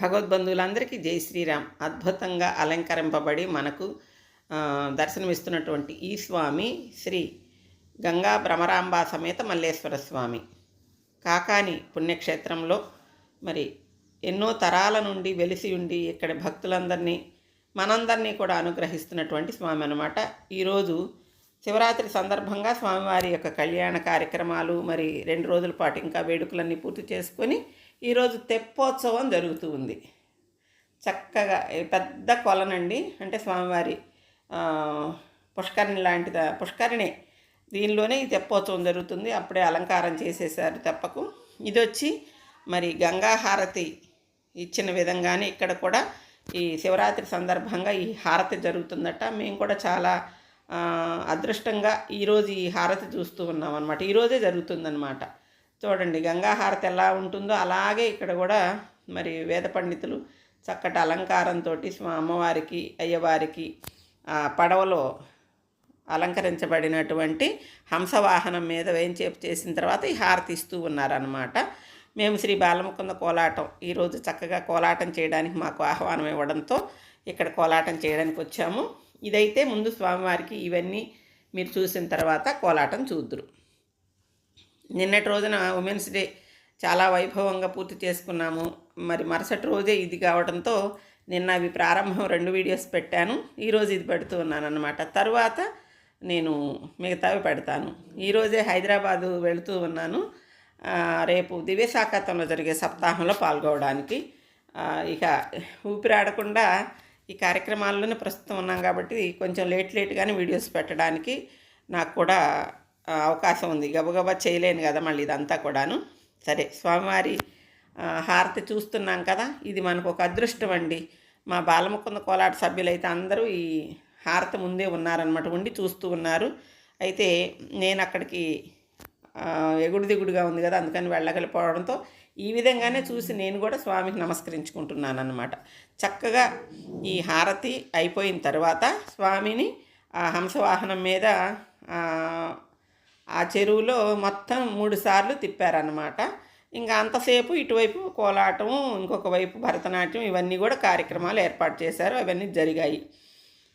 భగవద్బంధువులందరికీ జై శ్రీరామ్. అద్భుతంగా అలంకరింపబడి మనకు దర్శనమిస్తున్నటువంటి ఈ స్వామి శ్రీ గంగా భ్రమరాంబ సమేత మల్లేశ్వర స్వామి. కాకాని పుణ్యక్షేత్రంలో మరి ఎన్నో తరాల నుండి వెలిసి ఉండి ఇక్కడ భక్తులందరినీ మనందరినీ కూడా అనుగ్రహిస్తున్నటువంటి స్వామి అనమాట ఈరోజు శివరాత్రి సందర్భంగా స్వామివారి యొక్క కళ్యాణ కార్యక్రమాలు మరి రెండు రోజుల పాటు ఇంకా వేడుకలన్నీ పూర్తి చేసుకొని ఈరోజు తెప్పోత్సవం జరుగుతూ ఉంది చక్కగా పెద్ద కొలనండి. అంటే స్వామివారి పుష్కరిణి లాంటిది పుష్కరిణి దీనిలోనే ఈ తెప్పోత్సవం జరుగుతుంది. అప్పుడే అలంకారం చేసేసారు తెప్పకు. ఇది వచ్చి మరి గంగా హారతి ఇచ్చిన విధంగానే ఇక్కడ కూడా ఈ శివరాత్రి సందర్భంగా ఈ హారతి జరుగుతుందట. మేము కూడా చాలా అదృష్టంగా ఈరోజు ఈ హారతి చూస్తూ ఉన్నాం అనమాట ఈరోజే జరుగుతుందన్నమాట. చూడండి గంగా హారతి ఎలా ఉంటుందో అలాగే ఇక్కడ కూడా మరి వేద పండితులు చక్కటి అలంకారంతో అమ్మవారికి అయ్యవారికి ఆ పడవలో అలంకరించబడినటువంటి హంసవాహనం మీద వేయించేపు చేసిన తర్వాత ఈ హారతి ఇస్తూ ఉన్నారనమాట మేము శ్రీ బాలముకుంద కోలాటం ఈరోజు చక్కగా కోలాటం చేయడానికి మాకు ఆహ్వానం ఇవ్వడంతో ఇక్కడ కోలాటం చేయడానికి వచ్చాము. ఇదైతే ముందు స్వామివారికి ఇవన్నీ మీరు చూసిన తర్వాత కోలాటం చూద్దురు. నిన్నటి రోజున ఉమెన్స్ డే చాలా వైభవంగా పూర్తి చేసుకున్నాము. మరి మరుసటి రోజే ఇది కావడంతో నిన్న అవి ప్రారంభం రెండు వీడియోస్ పెట్టాను. ఈరోజు ఇది పెడుతూ ఉన్నాను అనమాట తర్వాత నేను మిగతావి పెడతాను. ఈరోజే హైదరాబాదు వెళుతూ ఉన్నాను. రేపు దివ్యశాఖాతంలో జరిగే సప్తాహంలో పాల్గొనడానికి ఇక ఊపిరాడకుండా ఈ కార్యక్రమాల్లోనే ప్రస్తుతం ఉన్నాం కాబట్టి కొంచెం లేట్ లేట్గానే వీడియోస్ పెట్టడానికి నాకు కూడా అవకాశం ఉంది. గబగబా చేయలేను కదా మళ్ళీ ఇదంతా కూడాను. సరే స్వామివారి హారతి చూస్తున్నాం కదా. ఇది మనకు ఒక అదృష్టం అండి. మా బాలముకుంద కోలాట సభ్యులైతే అందరూ ఈ హారతి ముందే ఉన్నారనమాట ఉండి చూస్తూ ఉన్నారు. అయితే నేను అక్కడికి ఎగుడు దిగుడుగా ఉంది కదా అందుకని వెళ్ళగలిపోవడంతో ఈ విధంగానే చూసి నేను కూడా స్వామికి నమస్కరించుకుంటున్నాను అనమాట చక్కగా ఈ హారతి అయిపోయిన తర్వాత స్వామిని హంసవాహనం మీద ఆ, చెరువులో మొత్తం మూడు సార్లు తిప్పారనమాట ఇంకా అంతసేపు ఇటువైపు కోలాటం ఇంకొక వైపు భరతనాట్యం ఇవన్నీ కూడా కార్యక్రమాలు ఏర్పాటు చేశారు. అవన్నీ జరిగాయి.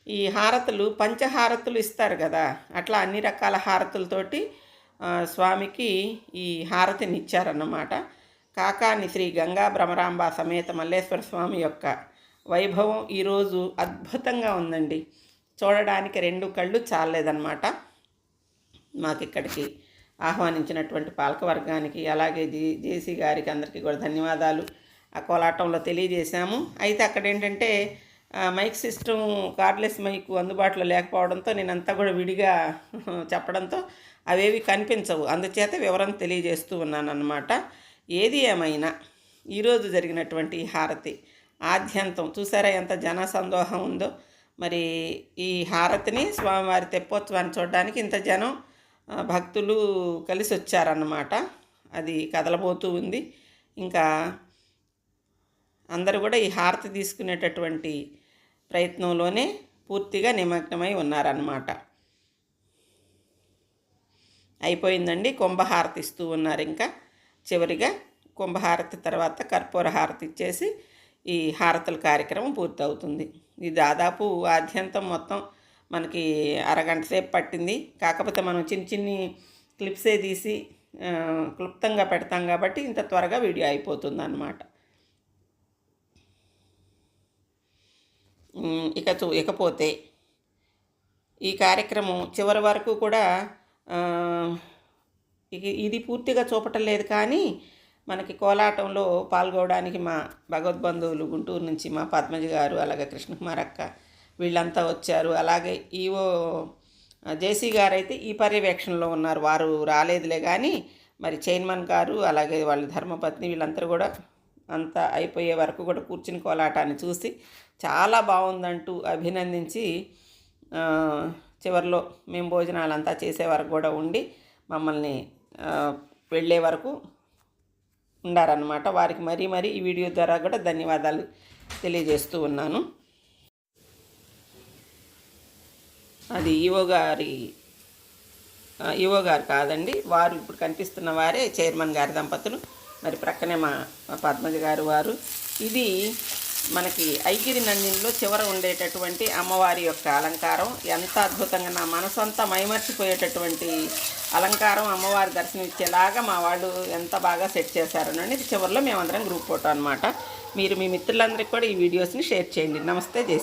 ఈ హారతులు పంచహారతులు ఇస్తారు కదా. అట్లా అన్ని రకాల హారతులతోటి స్వామికి ఈ హారతిని ఇచ్చారన్నమాట. కాకాని శ్రీ గంగా భ్రమరాంబ సమేత మల్లేశ్వర స్వామి యొక్క వైభవం ఈరోజు అద్భుతంగా ఉందండి. చూడడానికి రెండు కళ్ళు చాలేదన్నమాట మాకు ఇక్కడికి ఆహ్వానించినటువంటి పాలకవర్గానికి అలాగే జే జేసీ గారికి అందరికీ కూడా ధన్యవాదాలు. ఆ కోలాటంలో తెలియజేశాము. అయితే అక్కడ ఏంటంటే మైక్ సిస్టమ్ కార్డ్లెస్ మైక్ అందుబాటులో లేకపోవడంతో నేను అంతా కూడా విడిగా చెప్పడంతో అవేవి కనిపించవు. అందుచేత వివరం తెలియజేస్తూ ఉన్నాను అన్నమాట ఏది ఏమైనా ఈరోజు జరిగినటువంటి హారతి ఆద్యంతం చూసారా ఎంత జన సందోహం ఉందో? మరి ఈ హారతిని స్వామివారి తెప్పోత్సవాన్ని చూడడానికి ఇంత జనం భక్తులు కలిసి వచ్చారన్నమాట. అది కదలబోతూ ఉంది. ఇంకా అందరూ కూడా ఈ హారతి తీసుకునేటటువంటి ప్రయత్నంలోనే పూర్తిగా నిమగ్నమై ఉన్నారన్నమాట. అయిపోయిందండి. కుంభహారతి ఇస్తూ ఉన్నారు ఇంకా. చివరిగా కుంభహారతి తర్వాత కర్పూర హారతి ఇచ్చేసి ఈ హారతుల కార్యక్రమం పూర్తవుతుంది. ఇది దాదాపు ఆద్యంతం మొత్తం మనకి అరగంట సేపు పట్టింది. కాకపోతే మనం చిన్న చిన్ని క్లిప్సే తీసి క్లుప్తంగా పెడతాం కాబట్టి ఇంత త్వరగా వీడియో అయిపోతుంది అన్నమాట ఇక చూ ఇకపోతే ఈ కార్యక్రమం చివరి వరకు కూడా ఇది పూర్తిగా చూపటం లేదు కానీ మనకి కోలాటంలో పాల్గొనడానికి మా భగవద్బంధువులు గుంటూరు నుంచి మా పద్మజ గారు అలాగే కృష్ణకుమార్ అక్క వీళ్ళంతా వచ్చారు. అలాగే ఈవో జేసీ గారు అయితే ఈ పర్యవేక్షణలో ఉన్నారు. వారు రాలేదులే కానీ మరి చైర్మన్ గారు అలాగే వాళ్ళ ధర్మపత్ని వీళ్ళందరూ కూడా అంతా అయిపోయే వరకు కూడా కూర్చుని కోలాటాన్ని చూసి చాలా బాగుందంటూ అభినందించి చివరిలో మేము భోజనాలంతా చేసే వరకు కూడా ఉండి మమ్మల్ని వెళ్ళే వరకు ఉండారనమాట వారికి మరీ మరీ ఈ వీడియో ద్వారా కూడా ధన్యవాదాలు తెలియజేస్తూ ఉన్నాను. అది ఈవో గారి ఈవో గారు కాదండి. వారు ఇప్పుడు కనిపిస్తున్న వారే చైర్మన్ గారి దంపతులు. మరి ప్రక్కనే మా పద్మజ గారు వారు. ఇది మనకి ఐగిరి నందినిలో చివర ఉండేటటువంటి అమ్మవారి యొక్క అలంకారం. ఎంత అద్భుతంగా నా మనసు అంతా మైమర్చిపోయేటటువంటి అలంకారం అమ్మవారి దర్శనం ఇచ్చేలాగా మా వాళ్ళు ఎంత బాగా సెట్ చేశారనండి చివరిలో మేమందరం గ్రూప్ ఫోటో అనమాట మీరు మీ మిత్రులందరికీ కూడా ఈ వీడియోస్ని షేర్ చేయండి. నమస్తే జై